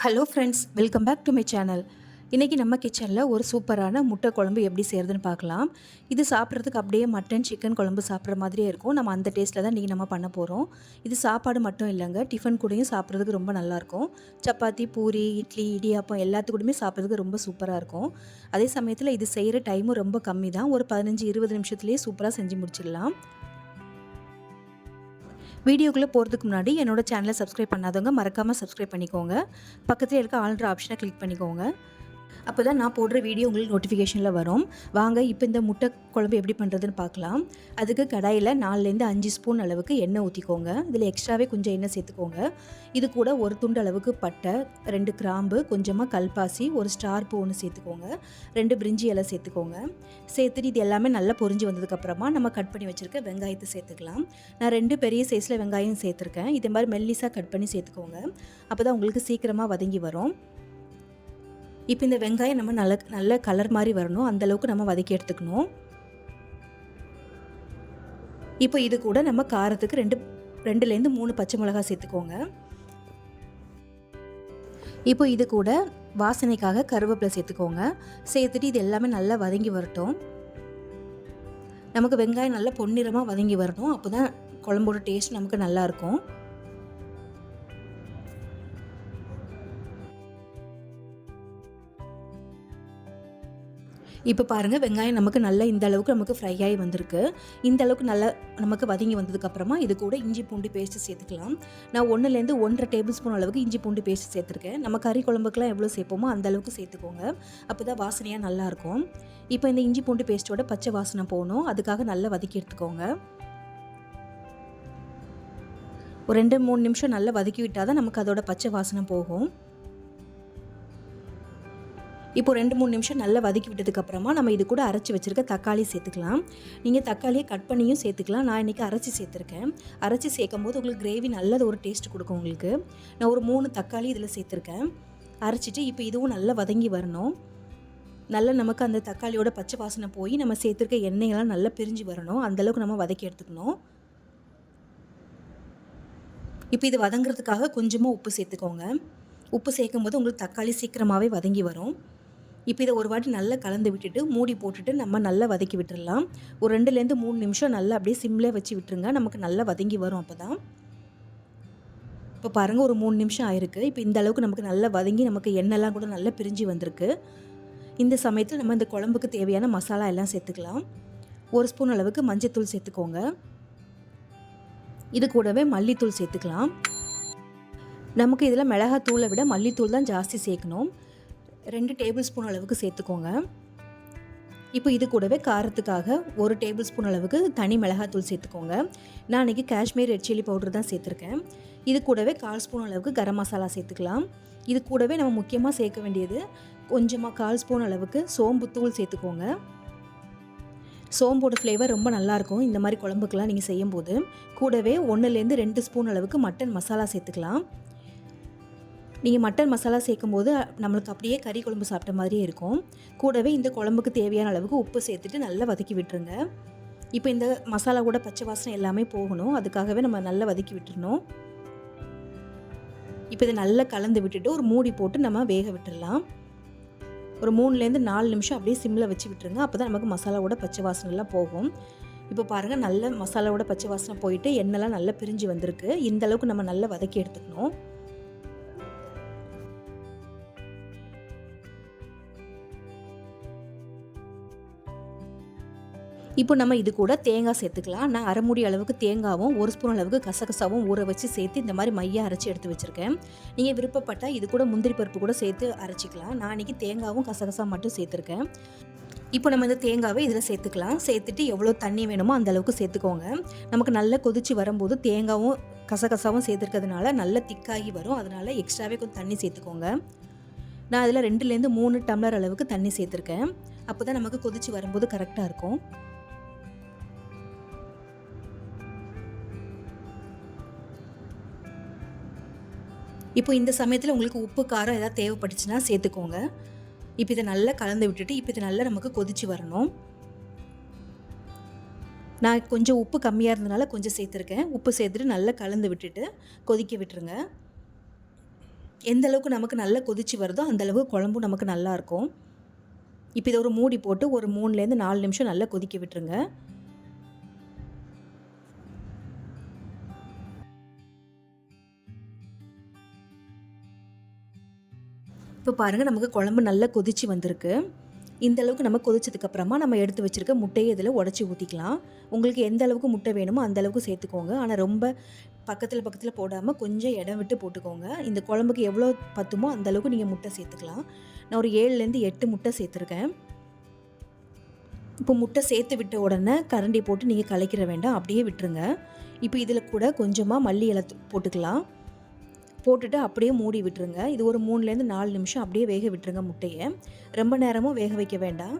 Hello friends welcome back to my channel இன்றைக்கி நம்ம கிச்சனில் ஒரு சூப்பரான முட்டை குழம்பு எப்படி செய்கிறதுன்னு பார்க்கலாம். இது சாப்பிட்றதுக்கு அப்படியே மட்டன் சிக்கன் குழம்பு சாப்பிட்ற மாதிரியே இருக்கும். நம்ம அந்த டேஸ்ட்டில் தான் இன்றைக்கி நம்ம பண்ண போகிறோம் இது சாப்பாடு மட்டும் இல்லைங்க டிஃபன் கூடயும் சாப்பிட்றதுக்கு ரொம்ப நல்லாயிருக்கும் சப்பாத்தி பூரி இட்லி இடியாப்பம் எல்லாத்துக்கூடயுமே சாப்பிட்றதுக்கு ரொம்ப சூப்பராக இருக்கும். அதே சமயத்தில் இது செய்கிற டைமும் ரொம்ப கம்மி தான். ஒரு பதினஞ்சு இருபது நிமிஷத்துலேயே சூப்பராக செஞ்சு முடிச்சிடலாம். வீடியோக்குள்ளே போகிறதுக்கு முன்னாடி என்னோட சேனலை சப்ஸ்கிரைப் பண்ணாதவங்க மறக்காமல் சப்ஸ்கிரைப் பண்ணிக்கோங்க. பக்கத்தில் இருக்க ஆல்ட்ரு ஆப்ஷனை கிளிக் பண்ணிக்கோங்க. அப்போ தான் நான் போடுற வீடியோ உங்களுக்கு நோட்டிஃபிகேஷனில் வரும். வாங்க இப்போ இந்த முட்டை குழம்பு எப்படி பண்ணுறதுன்னு பார்க்கலாம். அதுக்கு கடாயில் நாலுலேருந்து அஞ்சு ஸ்பூன் அளவுக்கு எண்ணெய் ஊற்றிக்கோங்க இதில் எக்ஸ்ட்ராவே கொஞ்சம் எண்ணெய் சேர்த்துக்கோங்க. இது கூட ஒரு துண்டு அளவுக்கு பட்டை ரெண்டு கிராம்பு கொஞ்சமாக கல்பாசி ஒரு ஸ்டார் பூ ஒன்று சேர்த்துக்கோங்க. ரெண்டு பிரிஞ்சி இலை சேர்த்துக்கோங்க. சேர்த்துட்டு இது எல்லாமே நல்லா பொரிஞ்சு வந்ததுக்கப்புறமா நம்ம கட் பண்ணி வச்சுருக்க வெங்காயத்தை சேர்த்துக்கலாம். நான் ரெண்டு பெரிய சைஸில் வெங்காயம் சேர்த்துருக்கேன். இதே மாதிரி மெல்லிஸாக கட் பண்ணி சேர்த்துக்கோங்க. அப்போ தான் உங்களுக்கு சீக்கிரமாக வதங்கி வரும். இப்போ இந்த வெங்காயம் நம்ம நல்ல நல்ல கலர் மாதிரி வரணும். அந்த அளவுக்கு நம்ம வதக்கி எடுத்துக்கணும். இப்போ இது கூட நம்ம காரத்துக்கு ரெண்டு ரெண்டுலேருந்து மூணு பச்சை மிளகாய் சேர்த்துக்கோங்க. இப்போ இது கூட வாசனைக்காக கருவேப்பிலை சேர்த்துக்கோங்க. சேர்த்துட்டு இது எல்லாமே நல்லா வதங்கி வரட்டும். நமக்கு வெங்காயம் நல்லா பொன்னிறமாக வதங்கி வரணும். அப்போ தான் குழம்போட டேஸ்ட் நமக்கு நல்லாயிருக்கும் இப்போ பாருங்கள் வெங்காயம் நமக்கு நல்லா இந்த அளவுக்கு நமக்கு ஃப்ரை ஆகி வந்திருக்கு. இந்த அளவுக்கு நல்லா நமக்கு வதங்கி வந்ததுக்கப்புறமா இது கூட இஞ்சி பூண்டு பேஸ்ட்டு சேர்த்துக்கலாம். நான் ஒன்றுலேருந்து ஒன்றரை டேபிள் ஸ்பூன் அளவுக்கு இஞ்சி பூண்டு பேஸ்ட் சேர்த்துருக்கேன். நம்ம கறி குழம்புக்கெல்லாம் எவ்வளோ சேர்ப்போமோ அந்த அளவுக்கு சேர்த்துக்கோங்க. அப்போ தான் வாசனையாக நல்லாயிருக்கும் இப்போ இந்த இஞ்சி பூண்டு பேஸ்ட்டோட பச்சை வாசனை போகணும். அதுக்காக நல்லா வதக்கி எடுத்துக்கோங்க. ஒரு ரெண்டு மூணு நிமிஷம் நல்லா வதக்கி விட்டால் தான் நமக்கு அதோட பச்சை வாசனை போகும். இப்போ ரெண்டு மூணு நிமிஷம் நல்லா வதக்கி விட்டதுக்கப்புறமா நம்ம இது கூட அரைச்சி வச்சுருக்க தக்காளி சேர்த்துக்கலாம். நீங்கள் தக்காளியை கட் பண்ணியும் சேர்த்துக்கலாம். நான் இன்றைக்கி அரைச்சி சேர்த்துருக்கேன். அரைச்சி சேர்க்கும் போது உங்களுக்கு கிரேவி நல்லது ஒரு டேஸ்ட் கொடுக்கும் உங்களுக்கு. நான் ஒரு மூணு தக்காளி இதில் சேர்த்துருக்கேன். அரைச்சிட்டு இப்போ இதுவும் நல்லா வதங்கி வரணும். நல்லா நமக்கு அந்த தக்காளியோட பச்சை வாசனை போய் நம்ம சேர்த்துருக்க எண்ணெயெல்லாம் நல்லா பிரிஞ்சு வரணும். அந்தளவுக்கு நம்ம வதக்கி எடுத்துக்கணும். இப்போ இது வதங்குறதுக்காக கொஞ்சமாக உப்பு சேர்த்துக்கோங்க. உப்பு சேர்க்கும் போது உங்களுக்கு தக்காளி சீக்கிரமாகவே வதங்கி வரும். இப்போ இதை ஒரு வாட்டி நல்லா கலந்து விட்டுட்டு மூடி போட்டுட்டு நம்ம நல்லா வதக்கி விட்டுடலாம் ஒரு ரெண்டுலேருந்து மூணு நிமிஷம் நல்லா அப்படியே சிம்லேயே வச்சு விட்டுருங்க. நமக்கு நல்லா வதங்கி வரும் அப்போ தான் இப்போ பாருங்கள் ஒரு மூணு நிமிஷம் ஆயிருக்கு. இப்போ இந்த அளவுக்கு நமக்கு நல்லா வதங்கி நமக்கு எண்ணெய்லாம் கூட நல்லா பிரிஞ்சு வந்திருக்கு. இந்த சமயத்தில் நம்ம இந்த குழம்புக்கு தேவையான மசாலா எல்லாம் சேர்த்துக்கலாம். ஒரு ஸ்பூன் அளவுக்கு மஞ்சத்தூள் சேர்த்துக்கோங்க. இது கூடவே மல்லித்தூள் சேர்த்துக்கலாம். நமக்கு இதில் மிளகாத்தூளை விட மல்லித்தூள் தான் ஜாஸ்தி சேர்க்கணும். ரெண்டு டேபிள் ஸ்பூன் அளவுக்கு சேர்த்துக்கோங்க. இப்போ இது கூடவே காரத்துக்காக ஒரு டேபிள் ஸ்பூன் அளவுக்கு தனி மிளகாத்தூள் சேர்த்துக்கோங்க. நான் அன்றைக்கி காஷ்மீர் ரெட் சில்லி பவுடர் தான் சேர்த்துருக்கேன். இது கூடவே கால் ஸ்பூன் அளவுக்கு கரம் மசாலா சேர்த்துக்கலாம். இது கூடவே நம்ம முக்கியமாக சேர்க்க வேண்டியது கொஞ்சமாக கால் ஸ்பூன் அளவுக்கு சோம்பு தூள் சேர்த்துக்கோங்க. சோம்போட ஃப்ளேவர் ரொம்ப நல்லாயிருக்கும் இந்த மாதிரி குழம்புக்கெலாம் நீங்கள் செய்யும்போது கூடவே ஒன்றுலேருந்து ரெண்டு ஸ்பூன் அளவுக்கு மட்டன் மசாலா சேர்த்துக்கலாம். நீங்கள் மட்டன் மசாலா சேர்க்கும்போது நம்மளுக்கு அப்படியே கறி குழம்பு சாப்பிட்ட மாதிரியே இருக்கும். கூடவே இந்த குழம்புக்கு தேவையான அளவுக்கு உப்பு சேர்த்துட்டு நல்லா வதக்கி விட்டுருங்க. இப்போ இந்த மசாலா கூட பச்சை வாசனை எல்லாமே போகணும். அதுக்காகவே நம்ம நல்லா வதக்கி விட்டுருணும் இப்போ இதை நல்லா கலந்து விட்டுட்டு ஒரு மூடி போட்டு நம்ம வேக விட்டுடலாம் ஒரு மூணுலேருந்து நாலு நிமிஷம் அப்படியே சிம்மில் வச்சு விட்டுருங்க. அப்போ தான் நமக்கு மசாலாவோட பச்சை வாசனைலாம் போகும். இப்போ பாருங்கள் நல்ல மசாலாவோட பச்சை வாசனை போயிட்டு எண்ணெய்லாம் நல்லா பிரிஞ்சு வந்திருக்கு. இந்த அளவுக்கு நம்ம நல்லா வதக்கி எடுத்துக்கணும். இப்போ நம்ம இது கூட தேங்காய் சேர்த்துக்கலாம். நான் அரை மூடி அளவுக்கு தேங்காவும் ஒரு ஸ்பூன் அளவுக்கு கசகசாவும் ஊற வச்சு சேர்த்து இந்த மாதிரி மையாக அரைச்சி எடுத்து வச்சுருக்கேன். நீங்கள் விருப்பப்பட்டால் இது கூட முந்திரி பருப்பு கூட சேர்த்து அரைச்சிக்கலாம். நான் இன்றைக்கி தேங்காவும் கசகசா மட்டும் சேர்த்துருக்கேன். இப்போ நம்ம இந்த தேங்காவை இதில் சேர்த்துக்கலாம். சேர்த்துட்டு எவ்வளோ தண்ணி வேணுமோ அந்த அளவுக்கு சேர்த்துக்கோங்க. நமக்கு நல்லா கொதிச்சு வரும்போது தேங்காவும் கசகசாவும் சேர்த்துருக்கிறதுனால நல்லா திக்காகி வரும். அதனால் எக்ஸ்ட்ராவே கொஞ்சம் தண்ணி சேர்த்துக்கோங்க. நான் அதில் ரெண்டுலேருந்து மூணு டம்ளர் அளவுக்கு தண்ணி சேர்த்துருக்கேன். அப்போ தான் நமக்கு கொதிச்சு வரும்போது கரெக்டாக இருக்கும். இப்போ இந்த சமயத்தில் உங்களுக்கு உப்பு காரம் ஏதாவது தேவைப்பட்டுச்சுன்னா சேர்த்துக்கோங்க. இப்போ இதை நல்லா கலந்து விட்டுட்டு இப்போ இது நல்லா நமக்கு கொதிச்சு வரணும். நான் கொஞ்சம் உப்பு கம்மியாக இருந்தனால கொஞ்சம் சேர்த்துருக்கேன். உப்பு சேர்த்துட்டு நல்லா கலந்து விட்டுட்டு கொதிக்க விட்டுருங்க. எந்த அளவுக்கு நமக்கு நல்லா கொதிச்சு வருதோ அந்தளவுக்கு குழம்பும் நமக்கு நல்லாயிருக்கும் இப்போ இதை ஒரு மூடி போட்டு ஒரு மூணுலேருந்து நாலு நிமிஷம் நல்லா கொதிக்க விட்டுருங்க. இப்போ பாருங்கள் நமக்கு குழம்பு நல்லா கொதிச்சு வந்திருக்கு. இந்த அளவுக்கு நம்ம கொதிச்சதுக்கப்புறமா நம்ம எடுத்து வச்சுருக்க முட்டையை இதில் உடச்சி ஊற்றிக்கலாம் உங்களுக்கு எந்த அளவுக்கு முட்டை வேணுமோ அந்த அளவுக்கு சேர்த்துக்கோங்க. ஆனால் ரொம்ப பக்கத்தில் பக்கத்தில் போடாமல் கொஞ்சம் இடம் விட்டு போட்டுக்கோங்க. இந்த குழம்புக்கு எவ்வளோ பத்துமோ அந்த அளவுக்கு நீங்கள் முட்டை சேர்த்துக்கலாம். நான் ஒரு ஏழுலேருந்து எட்டு முட்டை சேர்த்துருக்கேன். இப்போ முட்டை சேர்த்து விட்ட உடனே கரண்டி போட்டு நீங்கள் கலக்கிற வேண்டாம் அப்படியே விட்டுருங்க. இப்போ இதில் கூட கொஞ்சமாக மல்லி இலை போட்டுக்கலாம். போட்டுட்டு அப்படியே மூடி விட்டுருங்க. இது ஒரு மூணுலேருந்து நாலு நிமிஷம் அப்படியே வேக விட்டுருங்க முட்டையை. ரொம்ப நேரமும் வேக வைக்க வேண்டாம்.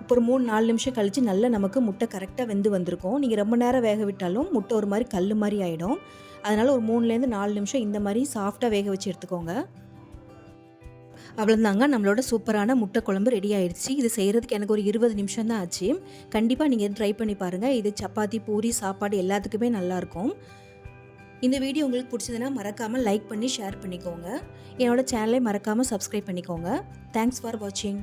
இப்போ ஒரு மூணு நாலு நிமிஷம் கழித்து நல்லா நமக்கு முட்டை கரெக்டாக வெந்து வந்திருக்கும். நீங்கள் ரொம்ப நேரம் வேக விட்டாலும் முட்டை ஒரு மாதிரி கல் மாதிரி ஆகிடும் அதனால் ஒரு மூணுலேருந்து நாலு நிமிஷம் இந்த மாதிரி சாஃப்டாக வேக வச்சு எடுத்துக்கோங்க. அவ்வளோந்தாங்க நம்மளோட சூப்பரான முட்டை குழம்பு ரெடி ஆயிடுச்சு. இது செய்கிறதுக்கு எனக்கு ஒரு இருபது நிமிஷம் தான் ஆச்சு. கண்டிப்பாக நீங்கள் ட்ரை பண்ணி பாருங்கள் இது சப்பாத்தி பூரி சாப்பாடு எல்லாத்துக்குமே நல்லாயிருக்கும் இந்த வீடியோ உங்களுக்கு பிடிச்சதுன்னா மறக்காமல் லைக் பண்ணி ஷேர் பண்ணிக்கோங்க. என்னோடய சேனலை மறக்காமல் சப்ஸ்கிரைப் பண்ணிக்கோங்க. தேங்க்ஸ் ஃபார் வாட்சிங்